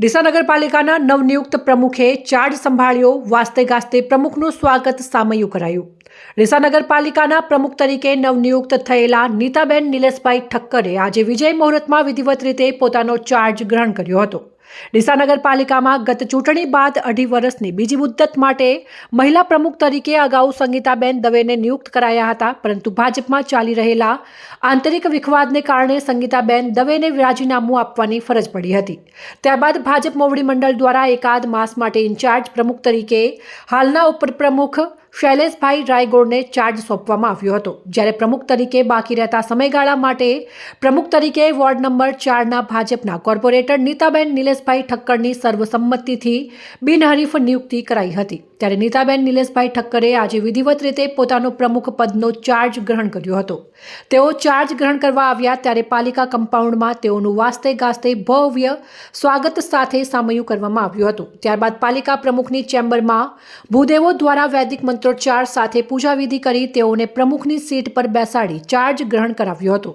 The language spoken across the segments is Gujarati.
ડીસા નગરપાલિકાના નવનિયુક્ત પ્રમુખે ચાર્જ સંભાળ્યો વાસ્તે ગાસ્તે પ્રમુખનું સ્વાગત સામયું કરાયું. ડીસા નગરપાલિકાના પ્રમુખ તરીકે નવનિયુક્ત થયેલા નીતાબેન નિલેશભાઈ ઠક્કરે આજે વિજય મુહૂર્તમાં વિધિવત રીતે પોતાનો ચાર્જ ગ્રહણ કર્યો હતો. ડીસા નગરપાલિકામાં ગત ચૂંટણી બાદ અઢી વર્ષની બીજી મુદ્દત માટે મહિલા પ્રમુખ તરીકે અગાઉ સંગીતાબેન દવેને નિયુક્ત કરાયા હતા, પરંતુ ભાજપમાં ચાલી રહેલા આંતરિક વિખવાદને કારણે સંગીતાબેન દવેને રાજીનામું આપવાની ફરજ પડી હતી. ત્યારબાદ ભાજપ મોવડી મંડળ દ્વારા એકાદ માસ માટે ઇન્ચાર્જ પ્રમુખ તરીકે હાલના ઉપપ્રમુખ શૈલેષભાઈ રાયગોડને ચાર્જ સોંપવામાં આવ્યો હતો. જ્યારે પ્રમુખ તરીકે બાકી રહેતા સમયગાળા માટે પ્રમુખ તરીકે વોર્ડ નંબર ચારના ભાજપના કોર્પોરેટર નીતાબેન નિલેશભાઈ ઠક્કરની સર્વસંમતિથી બિનહરીફ નિયુક્તિ કરાઈ હતી. ત્યારે નીતાબેન નિલેશભાઈ ઠક્કરે આજે વિધિવત રીતે પોતાનો પ્રમુખ પદનો ચાર્જ ગ્રહણ કર્યો હતો. તેઓ ચાર્જ ગ્રહણ કરવા આવ્યા ત્યારે પાલિકા કમ્પાઉન્ડમાં તેઓનું વાસ્તે ગાસ્તે ભવ્ય સ્વાગત સાથે સામયું કરવામાં આવ્યું હતું. ત્યારબાદ પાલિકા પ્રમુખની ચેમ્બરમાં ભૂદેવો દ્વારા વૈદિક મંત્રોચ્ચાર સાથે પૂજાવિધિ કરી તેઓને પ્રમુખની સીટ પર બેસાડી ચાર્જ ગ્રહણ કરાવ્યો હતો.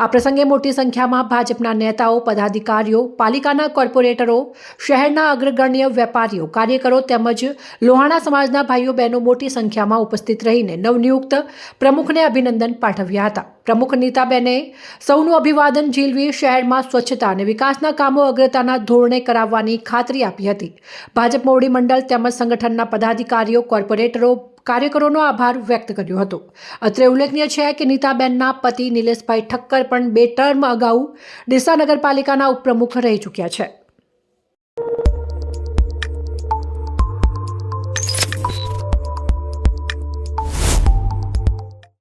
આ પ્રસંગે મોટી સંખ્યામાં ભાજપના નેતાઓ, પદાધિકારીઓ, પાલિકાના કોર્પોરેટરો, શહેરના અગ્રગણ્ય વેપારીઓ, કાર્યકરો તેમજ લોહાણા સમાજના ભાઈઓ બહેનો મોટી સંખ્યામાં ઉપસ્થિત રહીને નવનિયુક્ત પ્રમુખને અભિનંદન પાઠવ્યા હતા. પ્રમુખ નીતાબેને સૌનું અભિવાદન ઝીલવી શહેરમાં સ્વચ્છતા અને વિકાસના કામો અગ્રતાના ધોરણે કરાવવાની ખાતરી આપી હતી. ભાજપ મોવડી મંડળ તેમજ સંગઠનના પદાધિકારીઓ, કોર્પોરેટરો કાર્યકરોનો આભાર વ્યક્ત કર્યો હતો. અત્રે ઉલ્લેખનીય છે કે નીતાબેનના પતિ નિલેશભાઈ ઠક્કર પણ બે ટર્મ અગાઉ ડીસા નગરપાલિકાના ઉપપ્રમુખ રહી ચૂક્યા છે.